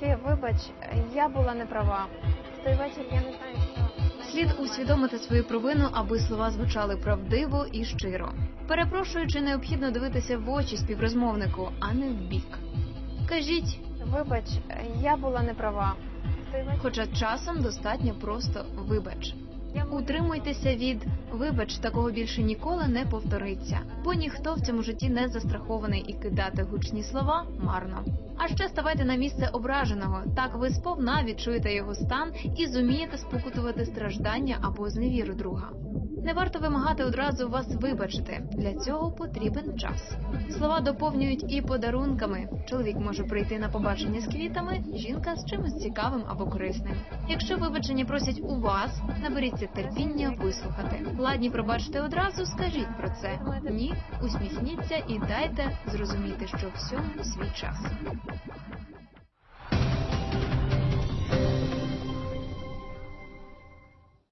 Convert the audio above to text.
Софія, вибач, я була не права. В той вечір я не знаю, що. Слід усвідомити свою провину, аби слова звучали правдиво і щиро. Перепрошуючи, необхідно дивитися в очі співрозмовнику, а не в бік. Кажіть, Вибач, я була не права. Хоча часом достатньо просто вибач. Утримуйтеся від вибач, такого більше ніколи не повториться, бо ніхто в цьому житті не застрахований і кидати гучні слова марно. А ще ставайте на місце ображеного. Так ви сповна відчуєте його стан і зумієте спокутувати страждання або зневіру друга. Не варто вимагати одразу вас вибачити. Для цього потрібен час. Слова доповнюють і подарунками. Чоловік може прийти на побачення з квітами, жінка з чимось цікавим або корисним. Якщо вибачення просять у вас, наберіться терпіння вислухати. Ладні пробачте одразу, скажіть про це. Ні, усміхніться і дайте зрозуміти, що всьому свій час.